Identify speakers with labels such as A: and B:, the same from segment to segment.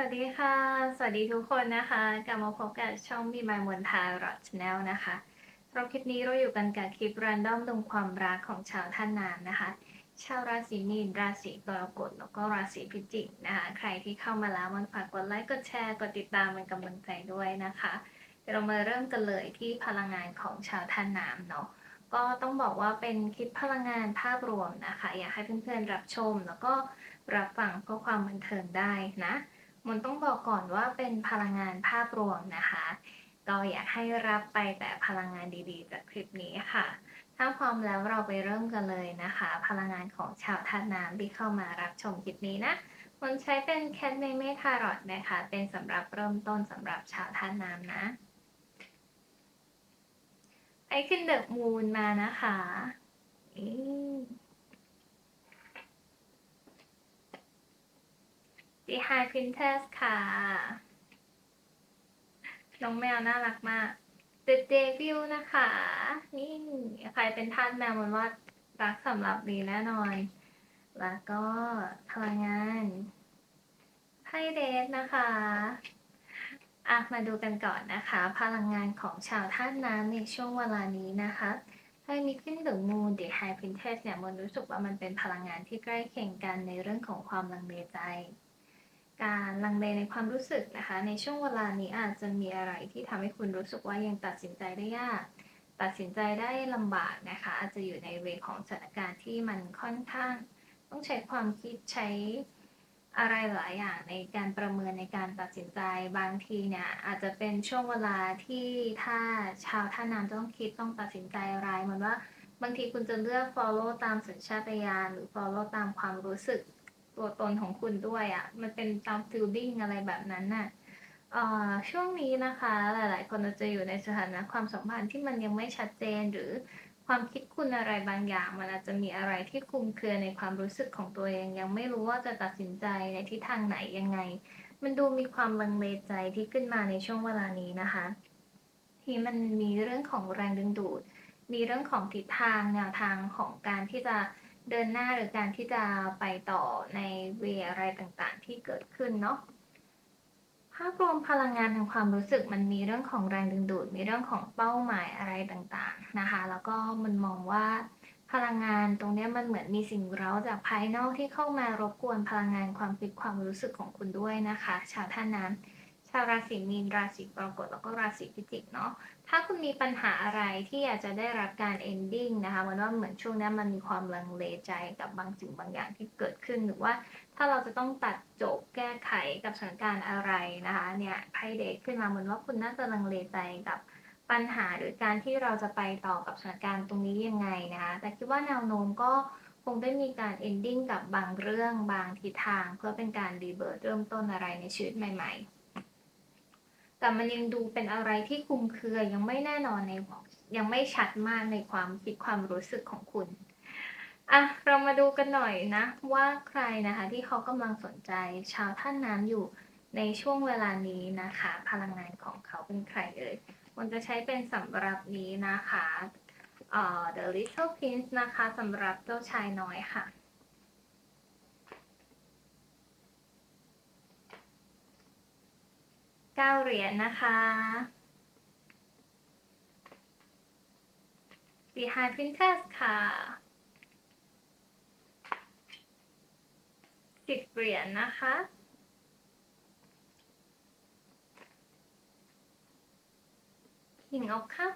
A: วัสดีค่ะ สวัสดีทุกคนนะคะ กลับมาพบกับช่องมีมายมนทารอดชแนลนะคะสำหรับคลิปนี้เราอยู่กันกับคลิปรันดอมดงความรักของชาวท่านนามนะคะ ชาวราศีมีน ราศีกรกฎ แล้วก็ราศีพิจิกนะคะ ใครที่เข้ามาแล้วมันฝากกดไลค์ กดแชร์ กดติดตามเป็นกำลังใจด้วยนะคะ เดี๋ยวเรามาเริ่มกันเลยที่พลังงานของชาวท่านน้ำเนาะ ก็ต้องบอกว่าเป็นคลิปพลังงานภาพรวมนะคะ อยากให้เพื่อนๆรับชม แล้วก็รับฟังเพื่อความบันเทิงได้นะ มันต้องบอกก่อนว่าเป็นพลังงานภาพรวมนะคะ ก็อยากให้รับไปแต่พลังงานดีๆ จากคลิปนี้ค่ะ ถ้าพร้อมแล้วเราไปเริ่มกันเลยนะคะ พลังงานของชาวธาตุน้ำที่เข้ามารับชมคลิปนี้นะมันใช้เป็นแคทเมเมทารอตนะคะ เป็นสำหรับเริ่มต้นสำหรับชาวธาตุน้ำนะ ไอขึ้นเดอะมูนมานะคะ ดีไฮพินเทสค่ะ น้องแมวน่ารักมาก The Devil นะคะ นี่ใครเป็นทาสแมวมันว่ารักสำหรับดีแน่นอน แล้วก็พลังงานไพ่เดทนะคะอะมาดูกันก่อนนะคะ พลังงานของชาวธาตุน้ำในช่วงเวลานี้นะคะไพ่มีขึ้นถึงมูน The High Princess เนี่ยมันรู้สึกว่ามันเป็นพลังงานที่ใกล้เคียงกันในเรื่องของความลังเลใจ การลังเลในความรู้สึกนะคะ ในช่วงเวลานี้อาจจะมีอะไรที่ทำให้คุณรู้สึกว่ายังตัดสินใจได้ยาก ตัดสินใจได้ลำบากนะคะ อาจจะอยู่ในเวของสถานการณ์ที่มันค่อนข้าง ต้องใช้ความคิดใช้อะไรหลายอย่างในการประเมินในการตัดสินใจบางทีเนี่ยอาจจะเป็นช่วงเวลาที่ถ้าชาวท่าน้ำจะต้องคิดต้องตัดสินใจอะไรเหมือนว่า บางทีคุณจะเลือก follow ตามสัญชาตญาณหรือ follow ตามความรู้สึก ตัวตนของคุณด้วยอะ่ะ มันเป็นตาม feeling อะไรแบบนั้นน่ะอ่อช่วงนี้นะคะ หลาย ๆ คนอาจจะอยู่ในสถานะความสัมพันธ์ที่มันยังไม่ชัดเจนหรือความคิดคุณอะไรบางอย่าง มันอาจจะมีอะไรที่คลุมเครือในความรู้สึกของตัวเอง ยังไม่รู้ว่าจะตัดสินใจในทิศทางไหนยังไง มันดูมีความลังเลใจที่ขึ้นมาในช่วงเวลานี้นะคะ ที่มันมีเรื่องของแรงดึงดูด มีเรื่องของทิศทางแนวทางของการที่จะ เดินหน้าหรือการที่จะไปต่อในเวอะไรต่างๆ ที่เกิดขึ้นเนาะภาพรวมพลังงานทางความรู้สึกมันมีเรื่องของแรงดึงดูด มีเรื่องของเป้าหมายอะไรต่างๆนะคะ แล้วก็มันมองว่าพลังงานตรงนี้มันเหมือนมีสิ่งเร้าจากภายนอกที่เข้ามารบกวนพลังงานความคิดความรู้สึกของคุณด้วยนะคะ ชาวท่าน้ำ ชาวราศีมีนราศีกรกฎแล้วก็ราศีพิจิกเนาะถ้าคุณมีปัญหาอะไรที่อยากจะได้รับการ ending นะคะมันว่าเหมือนช่วงนี้มันมีความลังเลใจกับบางสิ่งบางอย่างที่เกิดขึ้นหรือว่า ถ้าเราจะต้องตัดจบแก้ไขกับสถานการณ์อะไรนะคะเนี่ยไพ่เดทขึ้นมาเหมือนว่าคุณน่าจะลังเลใจกับปัญหาหรือการที่เราจะไปต่อกับสถานการณ์ตรงนี้ยังไงนะคะแต่คิดว่าแนวโน้มก็คงได้มีการ ending กับบางเรื่องบางทิศทาง เพื่อเป็นการรีเบิร์ตเริ่มต้นอะไรในชีวิตใหม่ ๆ แต่มันยังดูเป็นอะไรที่คลุมเครือยังไม่แน่นอนในยังไม่ชัดมากในความคิดความรู้สึกของคุณอะเรามาดูกันหน่อยนะ ว่าใครนะคะที่เขากำลังสนใจชาวท่านน้ำอยู่ในช่วงเวลานี้นะคะ พลังงานของเขาเป็นใครเอ่ยมันจะใช้เป็นสำหรับนี้นะคะเอ่อ The Little Prince นะคะสำหรับเจ้าชายน้อยค่ะ เก้าเหรียญนนะคะ Behind Princess ค่ะสิบเหรียญนะคะ King of Cup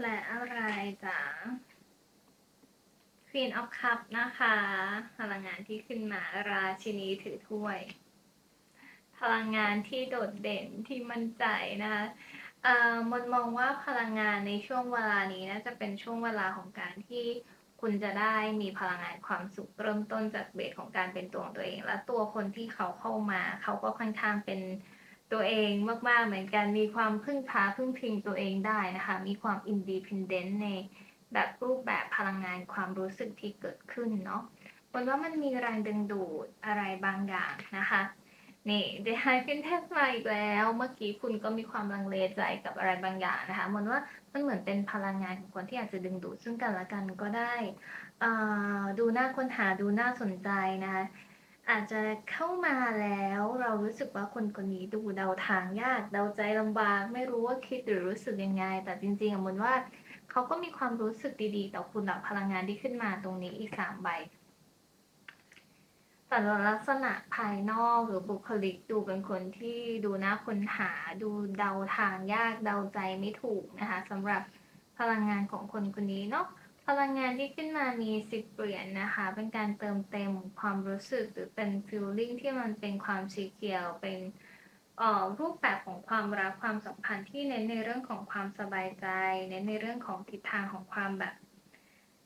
A: และอะไรจ๊ะ Queen of Cup นะคะ พลังงานที่ขึ้นมาราชินีถือถ้วย พลังงานที่โดดเด่นที่มั่นใจนะคะอ่อมนมองว่าพลังงานในช่วงเวลานี้น่าจะเป็นช่วงเวลาของการที่คุณจะได้มีพลังงานความสุขเริ่มต้นจากเบสของการเป็นตัวของตัวเอง และตัวคนที่เขาเข้ามา เขาก็ค่อนข้างเป็นตัวเองมาก ๆ เหมือนกันมีความพึ่งพาพึ่งพิงตัวเองได้นะคะ มีความอินดีพ n เดนต์ใน แบบรูปแบบพลังงานความรู้สึกที่เกิดขึ้นเนาะบนว่ามันมีแรงดึงดูดอะไรบางอย่างนะคะ นี่เดฮายฟินเทสมาอีกแล้ว เมื่อกี้คุณก็มีความลังเลใจกับอะไรบางอย่างนะคะมนว่ามันเหมือนเป็นพลังงานของคนที่อาจจะดึงดูดซึ่งกันและกันก็ได้ดูน่าค้นหาดูน่าสนใจนะคะอาจจะเข้ามาแล้วเรารู้สึกว่าคนคนนี้ดูเดาทางยากเดาใจลำบาก ไม่รู้ว่าคิดหรือรู้สึกยังไง แต่จริงๆอะมนว่า เขาก็มีความรู้สึกดีๆ ต่อคุณแบบพลังงานที่ขึ้นมาตรงนี้อีกสามใบแต่ลักษณะภายนอกหรือบุคลิกดูเป็นคนที่ดูน่าค้นหาดูเดาทางยากเดาใจไม่ถูกนะคะสำหรับพลังงานของคนคนนี้เนาะพลังงานที่ขึ้นมามีสิบเหรียญนนะคะ เป็นการเติมเต็มความรู้สึกหรือเป็น feeling ที่มันเป็นความสีเขียวเป็น รูปแบบของความรักความสัมพันธ์ที่เน้นในเรื่องของความสบายใจ เน้นในเรื่องของทิศทางของความแบบ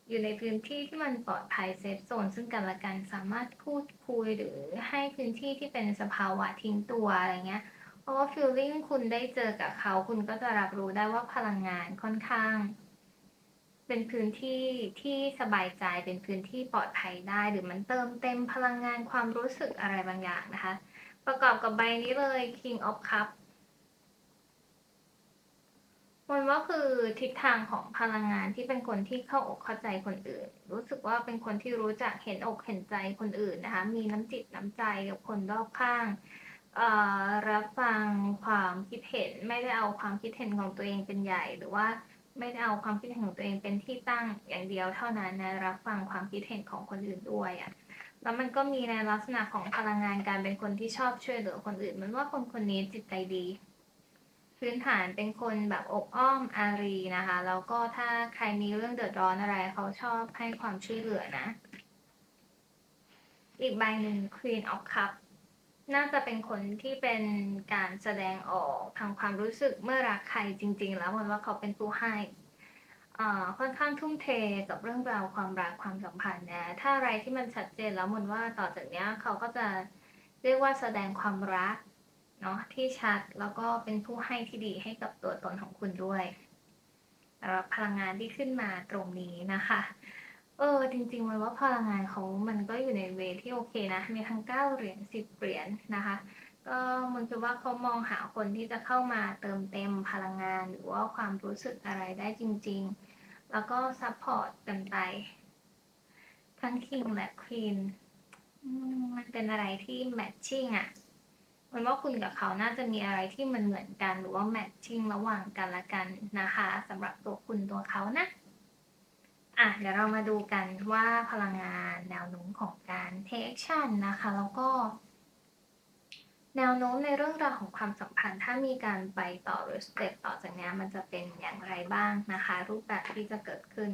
A: อยู่ในพื้นที่ที่มันปลอดภัยเซฟโซนซึ่งกันและกันสามารถพูดคุยหรือให้พื้นที่ที่เป็นสภาวะทิ้งตัวอะไรเงี้ย เพราะว่า feeling คุณได้เจอกับเขาคุณก็จะรับรู้ได้ว่าพลังงานค่อนข้าง เป็นพื้นที่ที่สบายใจเป็นพื้นที่ปลอดภัยได้ หรือมันเติมเต็มพลังงานความรู้สึกอะไรบางอย่างนะคะ ประกอบกับใบนี้เลย King of Cup มันว่าคือทิศทางของพลังงานที่เป็นคนที่เข้าอกเข้าใจคนอื่น รู้สึกว่าเป็นคนที่รู้จักเห็นอกเห็นใจคนอื่นนะคะ มีน้ำจิตน้ำใจกับคนรอบข้างรับฟังความคิดเห็นไม่ได้เอาความคิดเห็นของตัวเองเป็นใหญ่ หรือว่าไม่ได้เอาความคิดเห็นของตัวเองเป็นที่ตั้งอย่างเดียวเท่านั้นนะรับฟังความคิดเห็นของคนอื่นด้วยอะ่ะ แล้วมันก็มีในลักษณะของพลังงานการเป็นคนที่ชอบช่วยเหลือคนอื่น มันว่าคนคนนี้จิตใจดี พื้นฐานเป็นคนแบบอบอ้อมอารีนะคะ แล้วก็ถ้าใครมีเรื่องเดือดร้อนอะไร เขาชอบให้ความช่วยเหลือนะ อีกใบหนึ่ง Queen of Cup น่าจะเป็นคนที่เป็นการแสดงออกทางความรู้สึกเมื่อรักใครจริง ๆ แล้วมันว่าเขาเป็นผู้ให้ อ่าค่อนข้างทุ่มเทกับเรื่องราวความรักความสัมพันธ์นะ ถ้าอะไรที่มันชัดเจนแล้วมันว่าต่อจากเนี้ยเขาก็จะเรียกว่าแสดงความรักเนาะที่ชัดแล้วก็เป็นผู้ให้ที่ดีให้กับตัวตนของคุณด้วยสำหรับพลังงานที่ขึ้นมาตรงนี้นะคะ เออ จริงๆมันว่าพลังงานเขามันก็อยู่ในเวที่โอเคนะ มีทั้งเก้าเหรียญสิบเหรียญนะคะ ก็มันคือว่าเขามองหาคนที่จะเข้ามาเติมเต็มพลังงาน หรือว่าความรู้สึกอะไรได้จริง ๆ แล้วก็ซัพพอร์ตกันไป ทั้งคิงและควีนมันเป็นอะไรที่แมทชิ่งอะ มันว่าคุณกับเขาน่าจะมีอะไรที่มันเหมือนกัน หรือว่าแมทชิ่งระหว่างกันละกันนะคะสำหรับตัวคุณตัวเขานะอะเดี๋ยวเรามาดูกันว่าพลังงานแนวโน้มของการ take action นะคะ แล้วก็ แนวโน้มในเรื่องราวของความสัมพันธ์ ถ้ามีการไปต่อหรือสเต็ปต่อจากนี้มันจะเป็นอย่างไรบ้างนะคะ รูปแบบที่จะเกิดขึ้น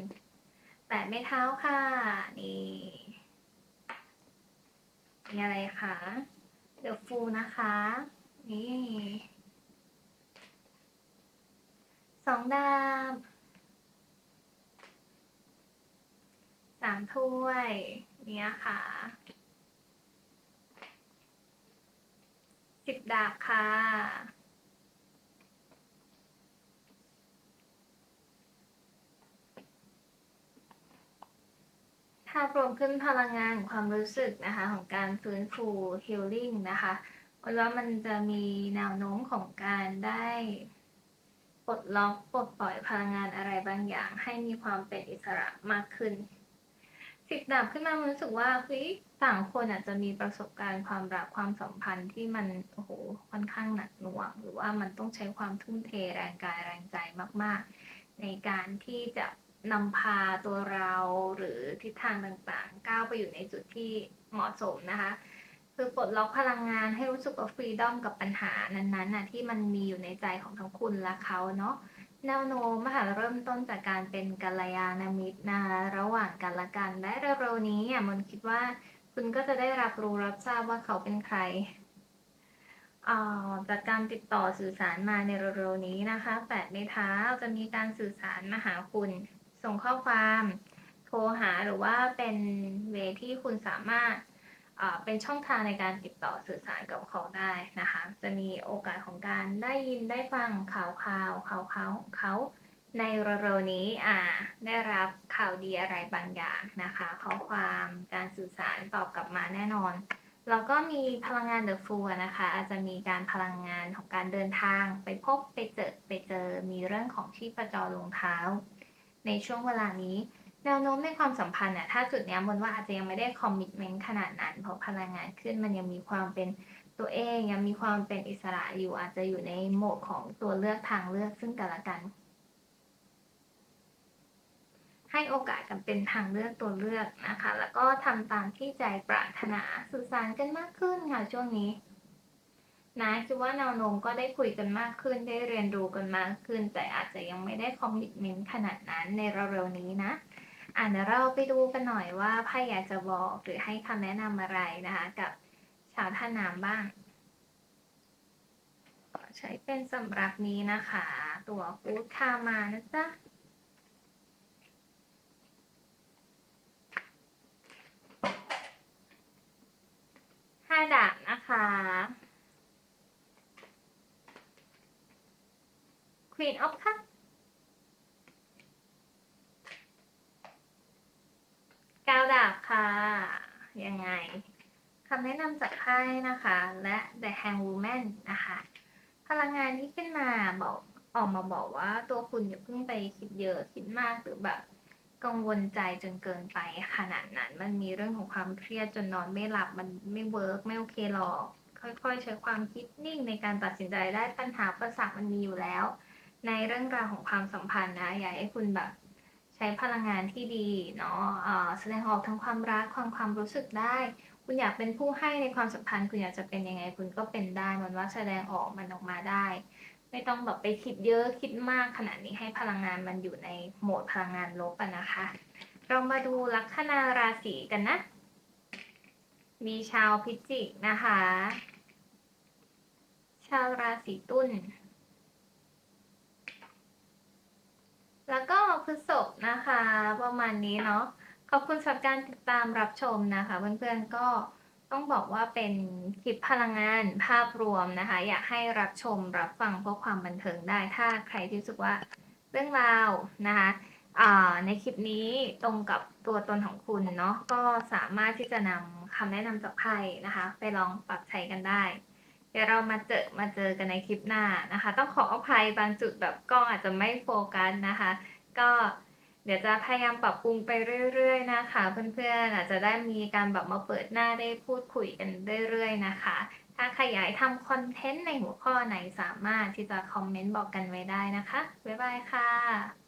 A: แปะไม่เท้าค่ะ นี่มีอะไรคะเดี๋ยวฟูนะคะ นี่สองดาบสามถ้วย เนี่ยค่ะ สิบดาบค่ะ ถ้ารวมขึ้นพลังงานของความรู้สึกนะคะ ของการฟื้นฟู healing นะคะว่ามันจะมีแนวโน้มของการได้ปลดล็อกปลดปล่อยพลังงานอะไรบางอย่าง ให้มีความเป็นอิสระมากขึ้น สิบดาบขึ้นมามันรู้สึกว่าเฮ้ยต่างคนอาจจะมีประสบการณ์ความรักความสัมพันธ์ที่มันโอ้โหค่อนข้างหนักหน่วง หรือว่ามันต้องใช้ความทุ่มเทแรงกายแรงใจมาก ๆ ในการที่จะนำพาตัวเราหรือทิศทางต่างๆ ก้าวไปอยู่ในจุดที่เหมาะสมนะคะ คือปลดล็อกพลังงานให้รู้สึกว่าฟรีดอมกับปัญหานั้นๆน่ะที่มันมีอยู่ในใจของทั้งคุณและเขาเนาะ แนวโน้มค่ะเริ่มต้นจากการเป็นกัลยาณมิตรนะคะระหว่างกันและกันและเร็วๆนี้อะมันคิดว่าคุณก็จะได้รับรู้รับทราบว่าเขาเป็นใครอ่าจากการติดต่อสื่อสารมาในเร็วๆนี้นะคะแปดในเท้าจะมีการสื่อสารมาหาคุณ ส่งข้อความ โทรหาหรือว่าเป็นเวที่คุณสามารถ เป็นช่องทางในการติดต่อสื่อสารกับเขาได้นะคะ จะมีโอกาสของการได้ยินได้ฟังข่าวข่าวข่าวข่าวเขาในเร็วๆนี้อ่าได้รับข่าวดีอะไรบางอย่างนะคะข้อความการสื่อสารตอบกลับมาแน่นอนแล้วก็มีพลังงานเดอะฟูนะคะ อาจจะมีการพลังงานของการเดินทาง ไปพบไปเจอไปเจอมีเรื่องของที่ประจรลงเท้า ในช่วงเวลานี้ แนวโน้มในความสัมพันธ์น่ะถ้าจุดเนี้ยมนว่าอาจจะยังไม่ได้คอมมิตเมนต์ขนาดนั้น เพราะพลังงานขึ้นมันยังมีความเป็นตัวเองยังมีความเป็นอิสระอยู่อาจจะอยู่ในโหมดของตัวเลือกทางเลือกซึ่งกันและกัน ให้โอกาสกันเป็นทางเลือกตัวเลือกนะคะ แล้วก็ทำตามที่ใจปรารถนาสื่อสารกันมากขึ้นค่ะช่วงนี้นะคิดว่าแนวโน้มก็ได้คุยกันมากขึ้นได้เรียนรู้กันมากขึ้น แต่อาจจะยังไม่ได้คอมมิตเมนต์ขนาดนั้นในเร็วๆนี้นะ อะเดี๋ยวเราไปดูกันหน่อยว่าไพ่อยากจะบอกหรือให้คำแนะนำอะไรนะคะ กับชาวท่าน้ำบ้างขอใช้เป็นสำหรับนี้นะคะ ตัวกูดคามานะจ๊ะห้าดาบนะคะ Queen of Cups เก้าดาบค่ะ ยังไง คำแนะนำจากไพ่นะคะ และ The Hang Woman นะคะ พลังงานที่ขึ้นมาบอกออกมาบอกว่าตัวคุณอย่าเพิ่งไปคิดเยอะคิดมากหรือแบบกังวลใจจนเกินไปขนาดนั้น มันมีเรื่องของความเครียดจนนอนไม่หลับมันไม่เวิร์กไม่โอเคหรอก ค่อยๆ ใช้ความคิดนิ่งในการตัดสินใจได้ปัญหาประสามันมีอยู่แล้ว ในเรื่องราวของความสัมพันธ์นะ อยากให้คุณแบบ ช้พลังงานที่ดีเนาะอ่อแสดงออกทั้งความรักความความรู้สึกได้ คุณอยากเป็นผู้ให้ในความสัมพันธ์ คุณอยากจะเป็นยังไง คุณก็เป็นได้ มันว่าแสดงออกมันออกมาได้ ไม่ต้องแบบไปคิดเยอะคิดมากขนาดนี้ให้พลังงานมันอยู่ในโหมดพลังงานลบอะนะคะ เรามาดูลัคนาราศีกันนะ มีชาวพิจิกนะคะ ชาวราศีตุล แล้วก็พฤษภ นะคะ ประมาณนี้เนาะขอบคุณสำหรับการติดตามรับชมนะคะ เพื่อนๆก็ต้องบอกว่าเป็นคลิปพลังงานภาพรวมนะคะ อยากให้รับชมรับฟังเพื่อความบันเทิงได้ถ้าใครที่รู้สึกว่าเรื่องราวนะคะในคลิปนี้ตรงกับตัวตนของคุณเนาะก็สามารถที่จะนำคำแนะนำจากไพ่นะคะ ไปลองปรับใช้กันได้ เดี๋ยวเรามาเจอมาเจอกันในคลิปหน้านะคะ ต้องขออภัยบางจุดแบบกล้องอาจจะไม่โฟกัสนะคะ ก็ เดี๋ยวจะพยายามปรับปรุงไปเรื่อย ๆ นะคะ เพื่อนๆอาจจะได้มีการแบบมาเปิดหน้าได้พูดคุยกันเรื่อย ๆ นะคะ ถ้าใครอยากทำคอนเทนต์ในหัวข้อไหนสามารถที่จะคอมเมนต์บอกกันไว้ได้นะคะ บ๊ายบายค่ะ